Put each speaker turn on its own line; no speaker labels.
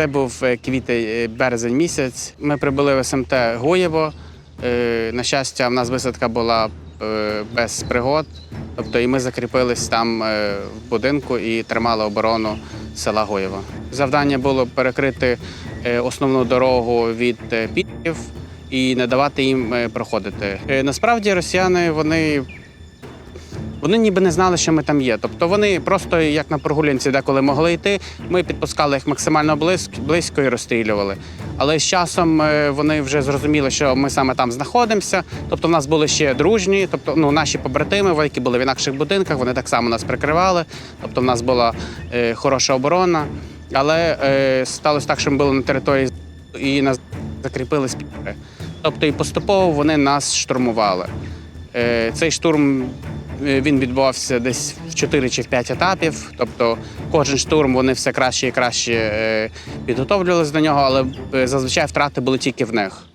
Це був е, квітень, е, березень місяць. Ми прибули в СМТ Гуєво. Е, На щастя, в нас висадка була е, без пригод. Тобто, і ми закріпились там в будинку і тримали оборону села Гуєво. Завдання було перекрити основну дорогу від підів і не давати їм проходити. Насправді росіяни вони вони ніби не знали, що ми там є. Тобто вони просто як на прогулянці деколи могли йти. Ми підпускали їх максимально близько, і розстрілювали. Але з часом е, вони вже зрозуміли, що ми саме там знаходимося. Тобто, в нас були ще дружні, тобто ну, наші побратими, які були в інакших будинках, вони так само нас прикривали. Тобто, в нас була е, хороша оборона. Але е, сталося так, що ми були на території і нас закріпили спікери. Тобто, і поступово вони нас штурмували. Е, Цей штурм він відбувався десь в 4 чи в 5 етапів. Тобто кожен штурм вони все краще і краще е, підготовлювалися до нього, але е, зазвичай втрати були тільки в них.